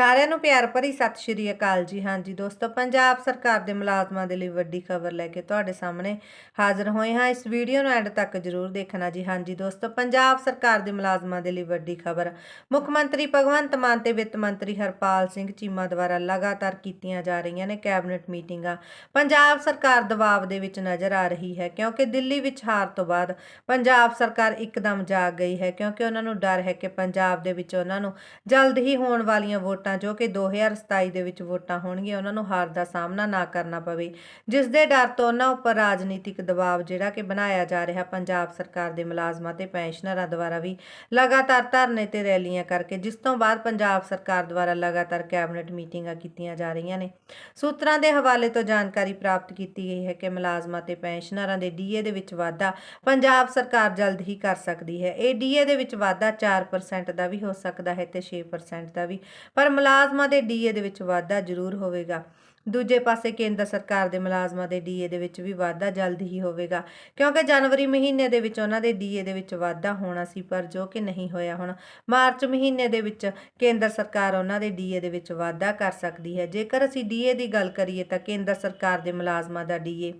ਸਾਰਿਆਂ ਨੂੰ ਪਿਆਰ ਭਰੀ ਸਤਿ ਸ਼੍ਰੀ ਅਕਾਲ ਜੀ। ਹਾਂਜੀ ਦੋਸਤੋ, ਪੰਜਾਬ ਸਰਕਾਰ ਦੇ ਮੁਲਾਜ਼ਮਾਂ ਦੇ ਲਈ ਵੱਡੀ ਖਬਰ ਲੈ ਕੇ ਤੁਹਾਡੇ ਸਾਹਮਣੇ ਹਾਜ਼ਰ ਹੋਏ ਹਾਂ। ਇਸ ਵੀਡੀਓ ਨੂੰ ਐਂਡ ਤੱਕ ਜਰੂਰ ਦੇਖਣਾ ਜੀ। ਹਾਂਜੀ ਦੋਸਤੋ, ਪੰਜਾਬ ਸਰਕਾਰ ਦੇ ਮੁਲਾਜ਼ਮਾਂ ਦੇ ਲਈ ਵੱਡੀ ਖਬਰ। ਮੁੱਖ ਮੰਤਰੀ ਭਗਵੰਤ ਮਾਨ ਤੇ ਵਿੱਤ ਮੰਤਰੀ ਹਰਪਾਲ ਸਿੰਘ ਚੀਮਾ ਦੁਆਰਾ ਲਗਾਤਾਰ ਕੀਤੀਆਂ ਜਾ ਰਹੀਆਂ ਨੇ ਕੈਬਨਿਟ ਮੀਟਿੰਗਾਂ। ਪੰਜਾਬ ਸਰਕਾਰ ਦਬਾਅ ਦੇ ਵਿੱਚ ਨਜ਼ਰ ਆ ਰਹੀ ਹੈ ਕਿਉਂਕਿ ਦਿੱਲੀ ਵਿੱਚ ਹਾਰ ਤੋਂ ਬਾਅਦ ਪੰਜਾਬ ਸਰਕਾਰ ਇੱਕਦਮ ਜਾਗ ਗਈ ਹੈ ਕਿਉਂਕਿ ਉਹਨਾਂ ਨੂੰ ਡਰ ਹੈ ਕਿ ਪੰਜਾਬ ਦੇ ਵਿੱਚ ਉਹਨਾਂ ਨੂੰ ਜਲਦ ਹੀ ਹੋਣ ਵਾਲੀਆਂ ਵੋਟਾਂ ਜੋ ਕਿ 2027 ਦੇ ਵਿੱਚ ਵੋਟਾਂ ਹੋਣਗੀਆਂ, ਉਹਨਾਂ ਨੂੰ ਹਾਰ ਦਾ ਸਾਹਮਣਾ ਨਾ ਕਰਨਾ ਪਵੇ। ਜਿਸ ਦੇ ਡਰ ਤੋਂ ਉਹਨਾਂ ਉੱਪਰ ਰਾਜਨੀਤਿਕ ਦਬਾਅ ਜਿਹੜਾ ਕਿ ਬਣਾਇਆ ਜਾ ਰਿਹਾ, ਪੰਜਾਬ ਸਰਕਾਰ ਦੇ ਮੁਲਾਜ਼ਮਾਂ ਤੇ ਪੈਨਸ਼ਨਰਾਂ ਦੁਆਰਾ ਵੀ ਲਗਾਤਾਰ ਧਰਨੇ ਤੇ ਰੈਲੀਆਂ ਕਰਕੇ, ਜਿਸ ਤੋਂ ਬਾਅਦ ਪੰਜਾਬ ਸਰਕਾਰ ਦੁਆਰਾ ਲਗਾਤਾਰ ਕੈਬਨਿਟ ਮੀਟਿੰਗਾਂ ਕੀਤੀਆਂ ਜਾ ਰਹੀਆਂ ਨੇ। ਸੂਤਰਾਂ ਦੇ ਹਵਾਲੇ ਤੋਂ ਜਾਣਕਾਰੀ ਪ੍ਰਾਪਤ ਕੀਤੀ ਗਈ ਹੈ ਕਿ ਮੁਲਾਜ਼ਮਾਂ ਤੇ ਪੈਨਸ਼ਨਰਾਂ ਦੇ ਡੀਏ ਦੇ ਵਿੱਚ ਵਾਧਾ ਪੰਜਾਬ ਸਰਕਾਰ ਜਲਦ ਹੀ ਕਰ ਸਕਦੀ ਹੈ। ਇਹ ਡੀਏ ਦੇ ਵਿੱਚ ਵਾਧਾ 4% ਦਾ ਵੀ ਹੋ ਸਕਦਾ ਹੈ ਤੇ 6% ਦਾ ਵੀ, ਪਰ ਮੁਲਾਜ਼ਮਾਂ ਦੇ ਡੀਏ ਦੇ ਵਿੱਚ ਵਾਧਾ ਜ਼ਰੂਰ ਹੋਵੇਗਾ। ਦੂਜੇ ਪਾਸੇ ਕੇਂਦਰ ਸਰਕਾਰ ਦੇ ਮੁਲਾਜ਼ਮਾਂ ਦੇ ਡੀਏ ਦੇ ਵਿੱਚ ਵੀ ਵਾਧਾ ਜਲਦ ਹੀ ਹੋਵੇਗਾ। ਕਿਉਂਕਿ ਜਨਵਰੀ ਮਹੀਨੇ ਦੇ ਵਿੱਚ ਉਹਨਾਂ ਦੇ ਡੀਏ ਦੇ ਵਿੱਚ ਵਾਧਾ ਹੋਣਾ ਸੀ, ਪਰ ਜੋ ਕਿ ਨਹੀਂ ਹੋਇਆ ਹੁਣ। ਮਾਰਚ ਮਹੀਨੇ ਦੇ ਵਿੱਚ ਕੇਂਦਰ ਸਰਕਾਰ ਉਹਨਾਂ ਦੇ ਡੀਏ ਦੇ ਵਿੱਚ ਵਾਧਾ ਕਰ ਸਕਦੀ ਹੈ। ਜੇਕਰ ਅਸੀਂ ਡੀਏ ਦੀ ਗੱਲ ਕਰੀਏ ਤਾਂ ਕੇਂਦਰ ਸਰਕਾਰ ਦੇ ਮੁਲਾਜ਼ਮਾਂ ਦਾ ਡੀਏ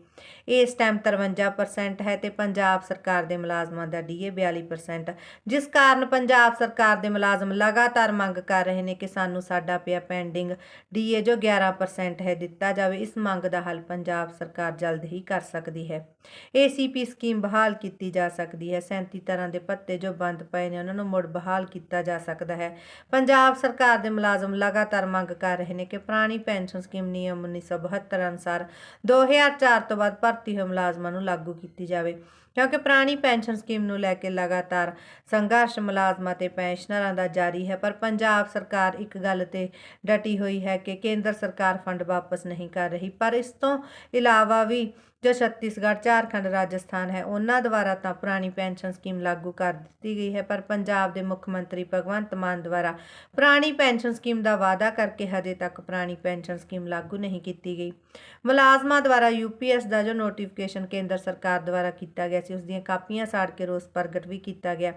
ਇਸ ਟਾਈਮ 53% ਹੈ ਤੇ ਪੰਜਾਬ ਸਰਕਾਰ ਦੇ ਮੁਲਾਜ਼ਮਾਂ ਦਾ ਡੀਏ 42% ਜਿਸ ਕਾਰਨ ਪੰਜਾਬ ਸਰਕਾਰ ਦੇ ਮੁਲਾਜ਼ਮ ਲਗਾਤਾਰ ਮੰਗ ਕਰ ਰਹੇ ਨੇ ਕਿ ਸਾਨੂੰ ਸਾਡਾ ਪਿਆ ਪੈਂਡਿੰਗ ਡੀਏ ਜੋ 11% ਹੈ ਦਿੱਤਾ ਜਾਵੇ, ਇਸ ਮੰਗ ਦਾ ਹੱਲ ਪੰਜਾਬ ਸਰਕਾਰ ਜਲਦ ਹੀ ਕਰ ਸਕਦੀ ਹੈ। ਏਸੀਪੀ ਸਕੀਮ ਬਹਾਲ ਕੀਤੀ ਜਾ ਸਕਦੀ ਹੈ। 37 ਤਰ੍ਹਾਂ ਦੇ ਭੱਤੇ ਜੋ ਬੰਦ ਪਏ ਨੇ, ਉਹਨਾਂ ਨੂੰ ਮੁੜ ਬਹਾਲ ਕੀਤਾ ਜਾ ਸਕਦਾ ਹੈ। ਪੰਜਾਬ ਸਰਕਾਰ ਦੇ ਮੁਲਾਜ਼ਮ ਲਗਾਤਾਰ ਮੰਗ ਕਰ ਰਹੇ ਨੇ ਕਿ ਪੁਰਾਣੀ ਪੈਨਸ਼ਨ ਸਕੀਮ ਨਿਯਮ 1972 ਅਨੁਸਾਰ 2004 ਤੋਂ ਬਾਅਦ ਭਰਤੀ ਹੋਏ ਮੁਲਾਜ਼ਮਾਂ ਨੂੰ ਲਾਗੂ ਕੀਤੀ ਜਾਵੇ, ਕਿਉਂਕਿ ਪੁਰਾਣੀ ਪੈਨਸ਼ਨ ਸਕੀਮ ਨੂੰ ਲੈ ਕੇ ਲਗਾਤਾਰ ਸੰਘਰਸ਼ ਮੁਲਾਜ਼ਮਾਂ ਤੇ ਪੈਨਸ਼ਨਰਾਂ ਦਾ ਜਾਰੀ ਹੈ। ਪਰ ਪੰਜਾਬ ਸਰਕਾਰ ਇੱਕ ਗੱਲ ਤੇ ਡਟੀ ਹੋਈ ਹੈ ਕਿ ਕੇਂਦਰ ਸਰਕਾਰ ਫੰਡ ਵਾਪਸ ਨਹੀਂ ਕਰ ਰਹੀ। ਪਰ ਇਸ ਤੋਂ ਇਲਾਵਾ ਵੀ ਜੋ ਛੱਤੀਸਗੜ੍ਹ, ਝਾਰਖੰਡ, ਰਾਜਸਥਾਨ ਹੈ, ਉਹਨਾਂ ਦੁਆਰਾ ਤਾਂ ਪੁਰਾਣੀ ਪੈਨਸ਼ਨ ਸਕੀਮ ਲਾਗੂ ਕਰ ਦਿੱਤੀ ਗਈ ਹੈ, ਪਰ ਪੰਜਾਬ ਦੇ ਮੁੱਖ ਮੰਤਰੀ ਭਗਵੰਤ ਮਾਨ ਦੁਆਰਾ ਪੁਰਾਣੀ ਪੈਨਸ਼ਨ ਸਕੀਮ ਦਾ ਵਾਅਦਾ ਕਰਕੇ ਹਜੇ ਤੱਕ ਪੁਰਾਣੀ ਪੈਨਸ਼ਨ ਸਕੀਮ ਲਾਗੂ ਨਹੀਂ ਕੀਤੀ ਗਈ। ਮੁਲਾਜ਼ਮਾਂ ਦੁਆਰਾ ਯੂਪੀਐਸ ਦਾ ਜੋ ਨੋਟੀਫਿਕੇਸ਼ਨ ਕੇਂਦਰ ਸਰਕਾਰ ਦੁਆਰਾ ਕੀਤਾ ਗਿਆ ਸੀ, ਉਸ ਦੀਆਂ ਕਾਪੀਆਂ ਸਾੜ ਕੇ ਰੋਸ ਪ੍ਰਗਟ ਵੀ ਕੀਤਾ ਗਿਆ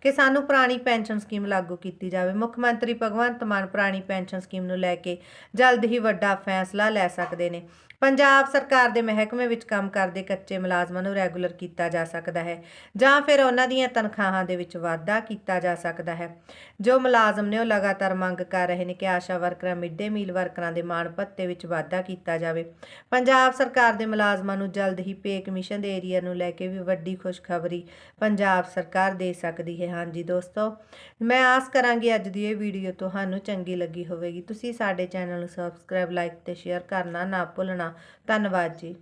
ਕਿ ਸਾਨੂੰ ਪੁਰਾਣੀ ਪੈਨਸ਼ਨ ਸਕੀਮ ਲਾਗੂ ਕੀਤੀ ਜਾਵੇ। ਮੁੱਖ ਮੰਤਰੀ ਭਗਵੰਤ ਮਾਨ ਪੁਰਾਣੀ ਪੈਨਸ਼ਨ ਸਕੀਮ ਨੂੰ ਲੈ ਕੇ ਜਲਦ ਹੀ ਵੱਡਾ ਫੈਸਲਾ ਲੈ ਸਕਦੇ ਨੇ। ਪੰਜਾਬ ਸਰਕਾਰ ਦੇ ਮਹਿਕਮੇ ਵਿੱਚ ਕੰਮ ਕਰਦੇ ਕੱਚੇ ਮੁਲਾਜ਼ਮਾਂ ਨੂੰ ਰੈਗੂਲਰ ਕੀਤਾ ਜਾ ਸਕਦਾ ਹੈ ਜਾਂ ਫਿਰ ਉਹਨਾਂ ਦੀਆਂ ਤਨਖਾਹਾਂ ਦੇ ਵਿੱਚ ਵਾਧਾ ਕੀਤਾ ਜਾ ਸਕਦਾ ਹੈ। ਜੋ ਮੁਲਾਜ਼ਮ ਨੇ ਉਹ ਲਗਾਤਾਰ ਮੰਗ ਕਰ ਰਹੇ ਨੇ ਕਿ ਆਸ਼ਾ ਵਰਕਰਾਂ ਮਿੱਡੇ ਮੀਲ ਵਰਕਰਾਂ ਦੇ ਮਾਣ ਭੱਤੇ ਵਿੱਚ ਵਾਧਾ ਕੀਤਾ ਜਾਵੇ। ਪੰਜਾਬ ਸਰਕਾਰ ਦੇ ਮੁਲਾਜ਼ਮਾਂ ਨੂੰ ਜਲਦ ਹੀ ਪੇ ਕਮਿਸ਼ਨ ਦੇ ਏਰੀਆ ਨੂੰ ਲੈ ਕੇ ਵੀ ਵੱਡੀ ਖੁਸ਼ਖਬਰੀ ਪੰਜਾਬ ਸਰਕਾਰ ਦੇ ਸਕਦੀ ਹੈ। ਹਾਂਜੀ ਦੋਸਤੋ, ਮੈਂ ਆਸ ਕਰਾਂਗੀ ਅੱਜ ਦੀ ਇਹ ਵੀਡੀਓ ਤੁਹਾਨੂੰ ਚੰਗੀ ਲੱਗੀ ਹੋਵੇਗੀ। ਤੁਸੀਂ ਸਾਡੇ ਚੈਨਲ ਨੂੰ ਸਬਸਕ੍ਰਾਈਬ, ਲਾਈਕ ਤੇ ਸ਼ੇਅਰ ਕਰਨਾ ਨਾ ਭੁੱਲਣਾ। ਧੰਨਵਾਦ ਜੀ।